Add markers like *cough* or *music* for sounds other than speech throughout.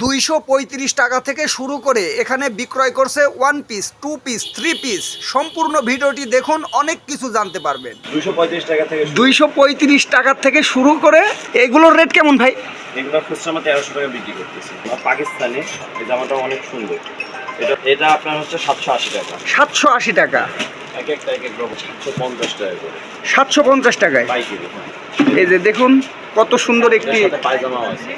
দুইশো পঁয়ত্রিশ টাকা থেকে শুরু করে এখানে বিক্রয় করছে one piece two piece three piece সম্পূর্ণ ভিডিওটি দেখুন অনেক কিছু জানতে পারবেন। দুশো পঁয়ত্রিশ টাকা থেকে শুরু। দুইশো করে এগুলোর রেট কেমন ভাই? এগুলো খুচরা তেরোশো টাকা বিক্রি করতেছি। আর এই জামাটা অনেক সুন্দর। এটা এটা আপনার হচ্ছে সাতশো আশি টাকা। সাতশো আশি টাকা। এক একটা এক এক রকম সাতশো পঞ্চাশ টাকা করে। সাতশো পঞ্চাশ টাকায়। এই যে দেখুন কত সুন্দর একটি পায়জামাও আছে।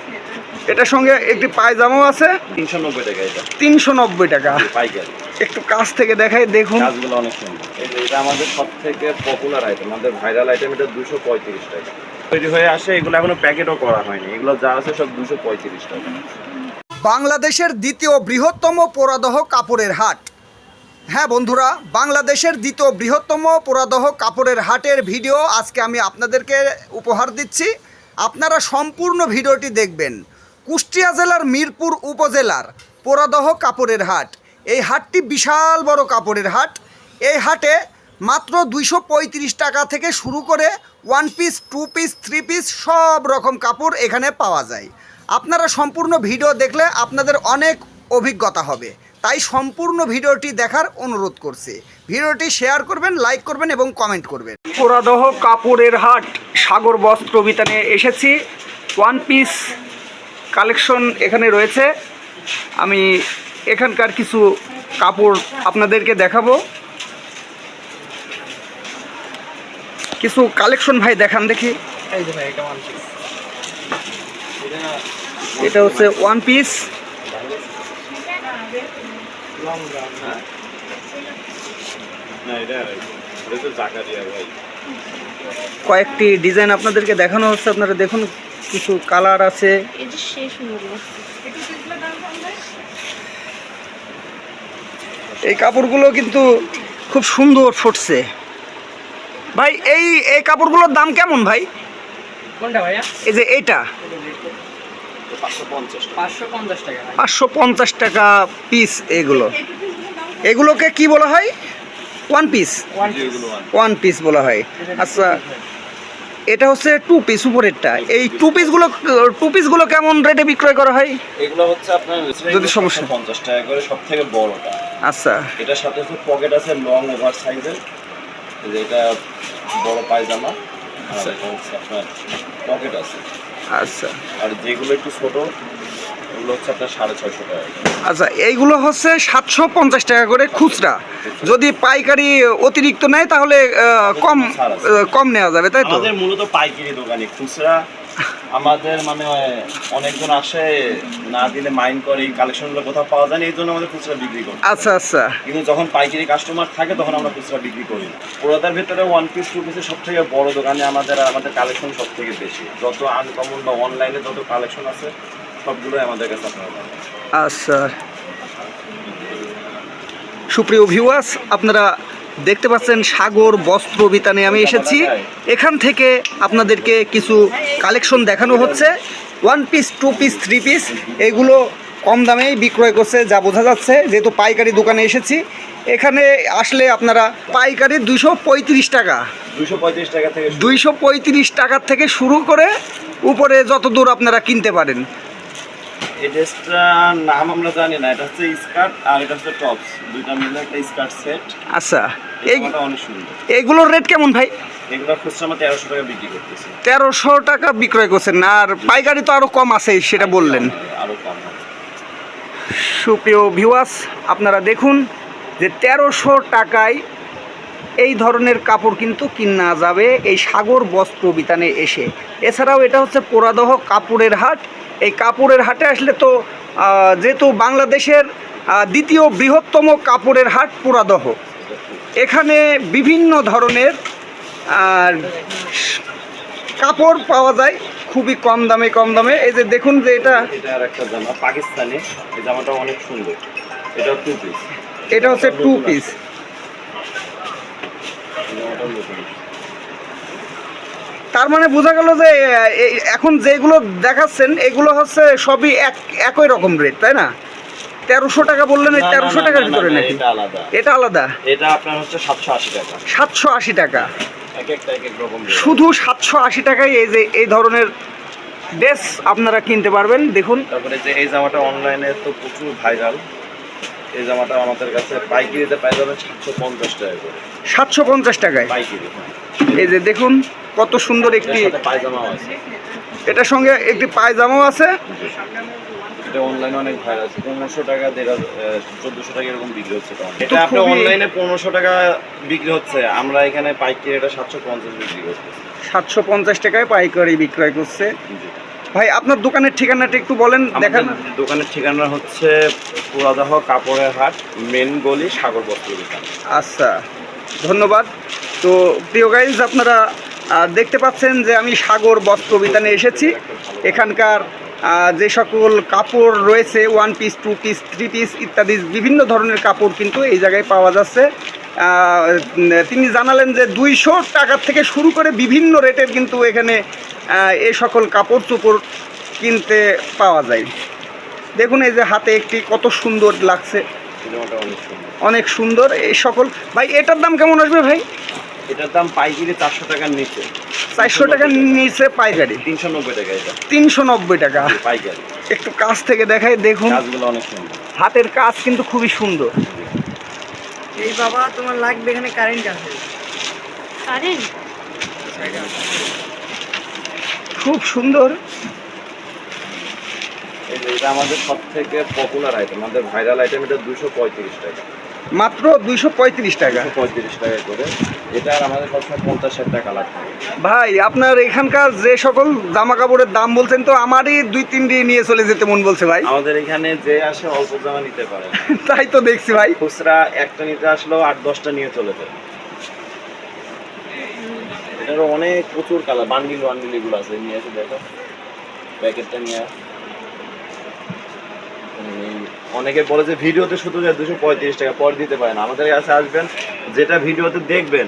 এটার সঙ্গে একটি পায়জামাও আছে। তিনশো নব্বই টাকা এটা। তিনশো নব্বই টাকা। পাইকারি। একটু কাছ থেকে দেখাই দেখুন। কাজগুলো অনেক সুন্দর। এটা আমাদের সব থেকে পপুলার আইটেম আমাদের ভাইরাল আইটেম এটা দুশো পঁয়ত্রিশ টাকা। তৈরি হয়ে আসে এগুলো এখনও প্যাকেটও করা হয়নি। এগুলো যা আছে সব দুশো পঁয়ত্রিশ টাকা। বাংলাদেশের দ্বিতীয় বৃহত্তম পোড়াদহ কাপড়ের হাট। হ্যাঁ বন্ধুরা বাংলাদেশের দ্বিতীয় বৃহত্তম পোড়াদহ কাপড়ের হাটের ভিডিও আজকে আমি আপনাদেরকে উপহার দিচ্ছি। আপনারা সম্পূর্ণ ভিডিওটি দেখবেন। কুষ্টিয়া জেলার মিরপুর উপজেলার পোরাদহ কাপড়ের হাট। এই হাটটি বিশাল বড় কাপড়ের হাট। এই হাটে মাত্র দুইশো পঁয়ত্রিশ টাকা থেকে শুরু করে one piece two piece three piece সব রকম কাপড় এখানে পাওয়া যায়। আপনারা সম্পূর্ণ ভিডিও দেখলে আপনাদের অনেক অভিজ্ঞতা হবে। তাই সম্পূর্ণ ভিডিওটি দেখার অনুরোধ করছি। ভিডিওটি শেয়ার করবেন, লাইক করবেন এবং কমেন্ট করবেন। পোরাদহ কাপড়ের হাট, সাগর বস্ত্র বিতানে এসেছি। ওয়ান পিস কালেকশন এখানে রয়েছে। আমি এখানকার কিছু কাপড় আপনাদেরকে দেখাবো। কিছু কালেকশন ভাই দেখান দেখি। এটা হচ্ছে ওয়ান পিস জাকারিয়া ভাই। কয়েকটি ডিজাইন আপনাদেরকে দেখানো হচ্ছে আপনারা দেখুন। কিছু কালার আছে। এটা হয়ে এই কাপড়গুলো কিন্তু খুব সুন্দর ফুটছে। ভাই এই এই কাপড়গুলোর দাম কেমন ভাই? কোনটা ভাইয়া? এই যে ভাই পাঁচশো পঞ্চাশ টাকা। পিস এগুলো। এগুলোকে কি বলা হয়? ওয়ান পিস ওয়ান পিস বলা হয়। আচ্ছা এটা হচ্ছে টু পিস উপরেরটা। এই টু পিসগুলো টু পিসগুলো কেমন রেটে বিক্রয় করা হয়? এগুলো হচ্ছে আপনার যদি সমস্যা- পঞ্চাশ টাকা করে সবথেকে বড়টা। আচ্ছা। এটার সাথে হচ্ছে পকেট আছে লং ওভার সাইজের এটা বড় পায়জামা আচ্ছা। আপনার পকেট আছে। আচ্ছা। আর যেগুলো একটু ছোট এগুলো হচ্ছে আপনার সাড়ে ছয়শো টাকা। আচ্ছা এইগুলো হচ্ছে সাতশো পঞ্চাশ টাকা করে খুচরা। যদি পাইকারি অতিরিক্ত নেয় তাহলে কম কম নেওয়া যাবে তাই তো? আমাদের মূলত পাইকারি দোকানে খুচরা। আমাদের মানে অনেকজন আসে না দিলে মাইন্ড করে এই কালেকশনগুলো কোথাও পাওয়া যায় না এই জন্য আমাদের খুচরা বিক্রি করি আচ্ছা আচ্ছা। কিন্তু যখন পাইকারি কাস্টমার থাকে তখন আমরা খুচরা বিক্রি করি। পুরোটার ভিতরে ওয়ান পিস টু পিসের সব থেকে বড় দোকানে আমাদের আমাদের কালেকশন সব থেকে বেশি। যত আনকমন বা অনলাইনে যত কালেকশন আছে সবগুলোই আমাদের কাছে আপনারা আচ্ছা। সুপ্রিয় ভিউয়ার্স আপনারা দেখতে পাচ্ছেন সাগর বস্ত্র বিতানে আমি এসেছি। এখান থেকে আপনাদেরকে কিছু কালেকশন দেখানো হচ্ছে। One piece two piece three piece এগুলো কম দামেই বিক্রয় করছে যা বোঝা যাচ্ছে। যেহেতু পাইকারি দোকানে এসেছি এখানে আসলে আপনারা পাইকারি দুশো পঁয়ত্রিশ টাকা। দুশো পঁয়ত্রিশ টাকা থেকে শুরু। দুইশো করে উপরে যত দূর আপনারা কিনতে পারেন। ড্রেসটার নাম আমরা জানি না এটা হচ্ছে স্কার্ট আর এটা হচ্ছে টপস। দুইটা মিলে একটা স্কার্ট সেট। আচ্ছা এই অনেক সুন্দর। এইগুলোর রেট কেমন ভাই? এগুলো খুচরা আমরা তেরোশো টাকা বিক্রি করতেছি। তেরোশো টাকা বিক্রয় করছেন আর পাইকারি তো আরও কম আছে সেটা বললেন। কম সুপ্রিয় ভিউয়ার্স আপনারা দেখুন যে তেরোশো টাকায় এই ধরনের কাপড় কিন্তু কিনা যাবে এই সাগর বস্ত্র বিতানে এসে। এছাড়াও এটা হচ্ছে পোড়াদহ কাপড়ের হাট এই কাপড়ের হাটে আসলে তো যেহেতু বাংলাদেশের দ্বিতীয় বৃহত্তম কাপড়ের হাট পুরাদহ। এখানে বিভিন্ন ধরনের আর কাপড় পাওয়া যায় খুবই কম দামে কম দামে। এই যে দেখুন যে এটা এটা একটা জামা পাকিস্তানি। এই জামাটা অনেক সুন্দর। এটা টু পিস এটা হচ্ছে টু পিস তার মানে বোঝা গেল যে এখন যেগুলো দেখাচ্ছেন এগুলো হচ্ছে সবই এক একই রকম রেট তাই না? তেরোশো টাকা বললেন এই তেরোশো টাকার ভিতরে নাকি? এটা আলাদা। এটা আলাদা? এটা আপনার হচ্ছে সাতশো আশি টাকা। সাতশো আশি টাকা। শুধু সাতশো আশি টাকায় এই যে এই ধরনের ড্রেস আপনারা কিনতে পারবেন দেখুন। তারপরে যে এই জামাটা অনলাইনে তো প্রচুর ভাইরাল এই জামাটা আমাদের কাছে পাইকারিতে পাই যাবেন সাতশো পঞ্চাশ টাকা করে। সাতশো পঞ্চাশ টাকায়। পাইকারি। এই যে দেখুন কত সুন্দর একটি এটার সঙ্গে একটি পায়জামাও আছে। এটা অনলাইনে অনেক ভাইরাল আছে। পনেরোশো টাকা দেড় চোদ্দোশো টাকা এরকম বিক্রি হচ্ছে এটা অনলাইনে পনেরোশো টাকা বিক্রি হচ্ছে। আমরা এখানে পাইকারি এটা সাতশো পঞ্চাশ বিক্রি করতেছি সাতশো পঞ্চাশ টাকায় পাইকারি বিক্রয় করছে। ভাই আপনার দোকানের ঠিকানাটা একটু বলেন দেখান। দোকানের ঠিকানা হচ্ছে পুরাদহ কাপড়ের হাট মেন গলি সাগর বস্ত্র দোকান। আচ্ছা ধন্যবাদ। তো প্রিয় গাইজ আপনারা দেখতে পাচ্ছেন যে আমি সাগর বস্ত্র বিতানে এসেছি। এখানকার যে সকল কাপড় রয়েছে one piece two piece three piece ইত্যাদি বিভিন্ন ধরনের কাপড় কিন্তু এই জায়গায় পাওয়া যাচ্ছে। তিনি জানালেন যে দুইশো টাকার থেকে শুরু করে বিভিন্ন রেটের কিন্তু এখানে এ সকল কাপড় চোপড় কিনতে পাওয়া যায়। দেখুন এই যে হাতে একটি কত সুন্দর লাগছে। অনেক সুন্দর। এই সকল ভাই, এটার দাম কেমন আসবে ভাই? এটার দাম পাইকারি চারশো টাকার নিচে। চারশো টাকা নিচে পাইকারি? তিনশো নব্বই টাকা এটা। তিনশো নব্বই টাকা। পাইকারি। একটু কাছ থেকে দেখাই দেখুন। কাজগুলো অনেক সুন্দর। হাতের কাজ কিন্তু খুবই সুন্দর। এই বাবা তোমার লাগবে এখানে কারেন্ট আছে। কারেন্ট খুব সুন্দর। এই এটা আমাদের সব থেকে পপুলার আইটেম আমাদের ভাইরাল আইটেম এটা দুশো পঁয়ত্রিশ টাকা। মাত্র দুইশো পঁয়ত্রিশ টাকা। পঁয়ত্রিশ টাকা করে। এটা আমাদের সবসময় পঞ্চাশ ষাট টাকা থাকে ভাই আপনার এখানকার যে সকল জামা কাপড়ের দাম বলছেন তো আমারই দুই তিনটি নিয়ে চলে যেতে মন বলছে ভাই। আমাদের এখানে যে আসে অল্প জামা নিতে পারে। *laughs* তাই তো দেখছি ভাই। খুচরা একটা নিতে আসলেও আট দশটা নিয়ে চলে যায়। এটারও অনেক প্রচুর কালার বান্ডিল বান্ডিল এগুলো আছে। নিয়ে এসে দেখো। প্যাকেটটা নিয়ে অনেকে বলে যে ভিডিওতে শুধু যে দুশো পঁয়ত্রিশ টাকা পর দিতে পারেন আমাদের কাছে আসবেন যেটা ভিডিওতে দেখবেন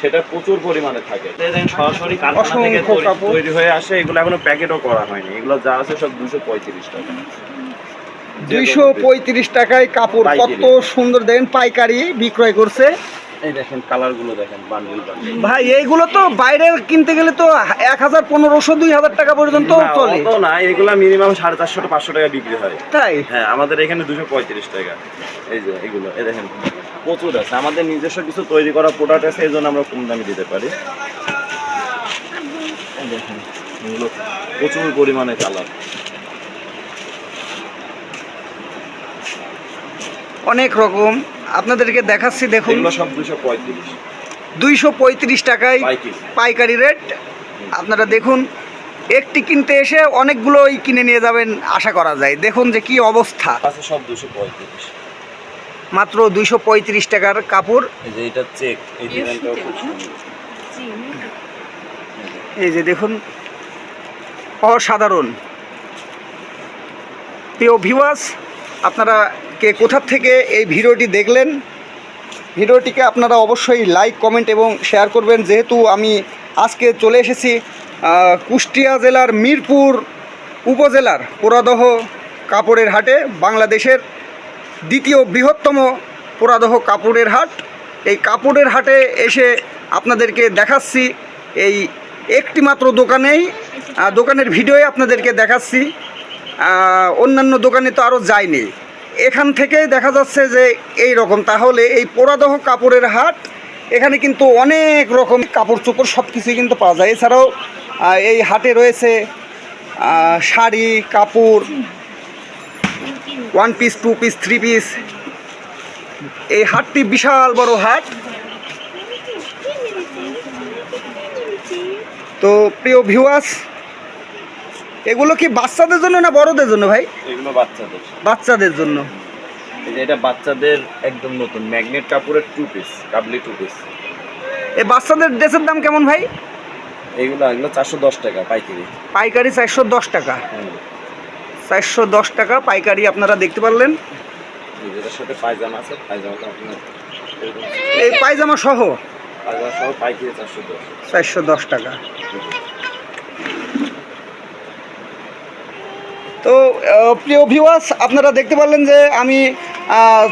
সেটা প্রচুর পরিমাণে থাকে। সরাসরি কারখানা থেকে তৈরি- হয়ে আসে এগুলো এখনও প্যাকেটও করা হয়নি। এগুলো যা আছে সব দুশো পঁয়ত্রিশ টাকা। দুইশো পঁয়ত্রিশ টাকায় কাপড়। কত সুন্দর দেখেন পাইকারি বিক্রয় করছে। এই দেখেন কালারগুলো দেখেন বান্ডিল বান্ডিল। ভাই এইগুলো তো বাইরের কিনতে গেলে তো এক হাজার পনেরোশো দুই হাজার টাকা পর্যন্ত চলে। না এগুলা মিনিমাম সাড়ে চারশো পাঁচশো টাকা বিক্রি হয়। তাই? হ্যাঁ আমাদের এখানে দুশো পঁয়ত্রিশ টাকা। এই যে এগুলো এই দেখেন প্রচুর আছে। আমাদের নিজস্ব কিছু তৈরি করা প্রোডাক্ট আছে এই জন্য আমরা কম দামে দিতে পারি। দেখেন এগুলো প্রচুর পরিমাণে কালার। অনেক রকম। আপনাদেরকে দেখাচ্ছি দেখুন। এগুলো সব দুশো পঁয়ত্রিশ। দুইশো পঁয়ত্রিশ টাকায় পাইকারি। রেট। আপনারা দেখুন একটি কিনতে এসে অনেকগুলোই কিনে নিয়ে যাবেন আশা করা যায়। দেখুন যে কি অবস্থা। সব দুশো পঁয়ত্রিশ। মাত্র দুইশো পঁয়ত্রিশ টাকার কাপড়। এই যে এটা চেক এই ডিজাইনটাও খুব সুন্দর। এই যে দেখুন অসাধারণ। প্রিয় ভিউয়ার্স আপনারা কে কোথার থেকে এই ভিডিওটি দেখলেন, ভিডিওটিকে আপনারা অবশ্যই লাইক কমেন্ট এবং শেয়ার করবেন। যেহেতু আমি আজকে চলে এসেছি কুষ্টিয়া জেলার মিরপুর উপজেলার পোড়াদহ কাপড়ের হাটে, বাংলাদেশের দ্বিতীয় বৃহত্তম পোড়াদহ কাপড়ের হাট। এই কাপড়ের হাটে এসে আপনাদেরকে দেখাচ্ছি এই একটি মাত্র দোকানেই দোকানের ভিডিওই আপনাদেরকে দেখাচ্ছি। অন্যান্য দোকানে তো আরও যায়নি। এখান থেকেই দেখা যাচ্ছে যে এই রকম। তাহলে এই পোড়াদহ কাপড়ের হাট, এখানে কিন্তু অনেক রকম কাপড় চোপড় সব কিছুই কিন্তু পাওয়া যায়। এছাড়াও এই হাটে রয়েছে শাড়ি, কাপড় one piece two piece three piece এই হাটটি বিশাল বড় হাট। তো প্রিয় ভিউয়ার্স এগুলো কি বাচ্চাদের জন্য না বড়দের জন্য ভাই? এগুলো বাচ্চাদের। বাচ্চাদের জন্য। এই যে এটা বাচ্চাদের একদম নতুন ম্যাগনেট কাপড়ের টু পিস কাবলি টু পিস এই বাচ্চাদের ড্রেসের দাম কেমন ভাই? এগুলো এগুলো চারশো দশ টাকা পাইকারি। পাইকারি চারশো দশ টাকা। চারশো দশ টাকা পাইকারি আপনারা দেখতে পারলেন। এটার সাথে পায়জামা আছে পায়জামাটা আপনার এই পায়জামা সহ? পায়জামা সহ পাইকারি চারশো দশ। চারশো দশ টাকা। তো প্রিয় ভিউয়ার্স আপনারা দেখতে পারলেন যে আমি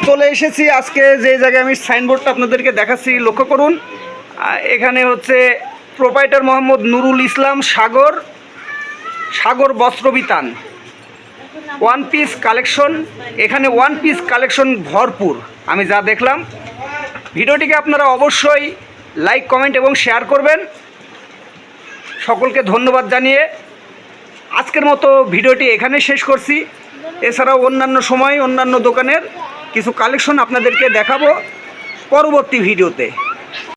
চলে এসেছি আজকে যে জায়গায় আমি সাইনবোর্ডটা আপনাদেরকে দেখাচ্ছি, লক্ষ্য করুন। এখানে হচ্ছে প্রোপাইটার মোহাম্মদ নুরুল ইসলাম সাগর সাগর বস্ত্রবিতান ওয়ান পিস কালেকশন এখানে ওয়ান পিস কালেকশন ভরপুর, আমি যা দেখলাম। ভিডিওটিকে আপনারা অবশ্যই লাইক কমেন্ট এবং শেয়ার করবেন। সকলকে ধন্যবাদ জানিয়ে আজকের মতো ভিডিওটি এখানে শেষ করছি। এছাড়াও অন্যান্য সময়, অন্যান্য দোকানের কিছু কালেকশন আপনাদেরকে দেখাবো পরবর্তী ভিডিওতে।